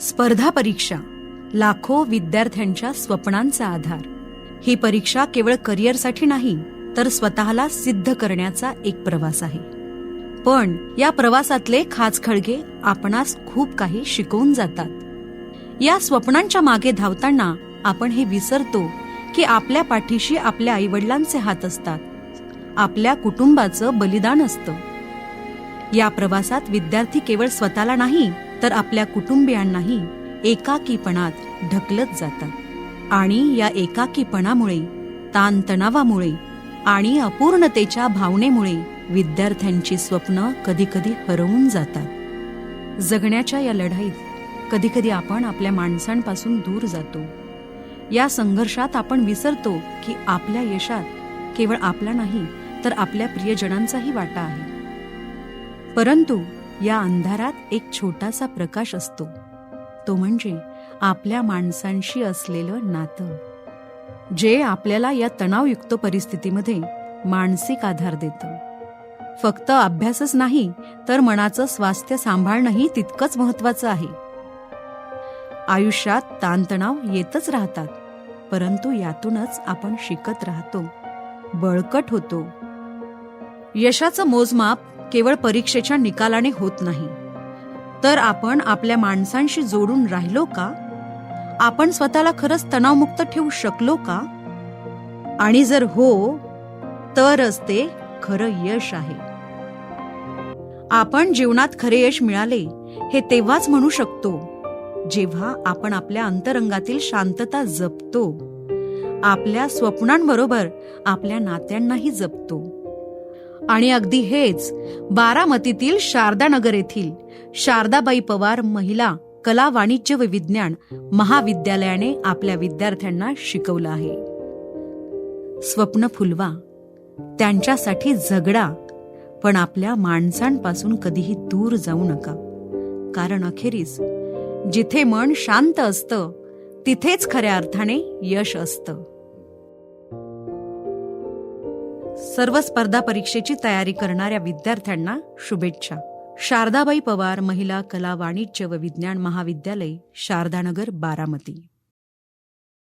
स्पर्धा परीक्षा लाखो विद्यार्थ्यांच्या स्वप्नांचा आधार. ही परीक्षा केवळ करिअरसाठी नाही तर स्वतःला सिद्ध करण्याचा एक प्रवास आहे. पण या प्रवासातले खाचखळगे आपणास खूप काही शिकवून जातात. या स्वप्नांच्या मागे धावताना आपण हे विसरतो की आपल्या पाठीशी आपल्या आईवडिलांचे हात असतात. आपल्या कुटुंबाचं बलिदान असतं. या प्रवासात विद्यार्थी केवळ स्वतःला नाही तर आपल्या कुटुंबियांनाही एकाकीपणात ढकलत जातात आणि या एकाकीपणामुळे ताणतणावामुळे आणि अपूर्णतेच्या भावनेमुळे विद्यार्थ्यांची स्वप्न कधीकधी हरवून जातात. जगण्याच्या या लढाईत कधीकधी आपण आपल्या माणसांपासून दूर जातो. या संघर्षात आपण विसरतो की आपल्या यशात केवळ आपला नाही तर आपल्या प्रियजनांचाही वाटा आहे. परंतु या अंधारात एक छोटासा प्रकाश असतो. तो म्हणजे आपल्या माणसांशी असलेलं नातं. जे आपल्याला या तणावयुक्त परिस्थितीमध्ये मानसिक आधार देतं. फक्त अभ्यासच नाही तर मनाचं स्वास्थ्य सांभाळणंही तितकंच महत्वाचं आहे. आयुष्यात ताणतणाव येतच राहतात परंतु यातूनच आपण शिकत राहतो बळकट होतो. यशाचं मोजमाप केवळ परीक्षेच्या निकालाने होत नाही. तर आपण आपल्या माणसांशी जोडून राहिलो का? आपण स्वतःला खरंच तणावमुक्त ठेवू शकलो का? आणि जर हो तरच ते खरं यश आहे. आपण जीवनात खरे यश मिळाले हे तेव्हाच म्हणू शकतो जेव्हा आपण आपल्या अंतरंगातील शांतता जपतो. आपल्या स्वप्नांबरोबर आपल्या नात्यांनाही जपतो. आणि अगदी हेच बारामतीतील शारदानगर येथील शारदाबाई पवार महिला कला वाणिज्य व विज्ञान महाविद्यालयाने आपल्या विद्यार्थ्यांना शिकवलं आहे. स्वप्न फुलवा त्यांच्यासाठी झगडा पण आपल्या माणसांपासून कधीही दूर जाऊ नका. कारण अखेरीस जिथे मन शांत असतं तिथेच खऱ्या अर्थाने यश असतं. सर्व स्पर्धा परीक्षेची तयारी करणाऱ्या विद्यार्थ्यांना शुभेच्छा. शारदाबाई पवार महिला कला वाणिज्य व विज्ञान महाविद्यालय शारदानगर बारामती.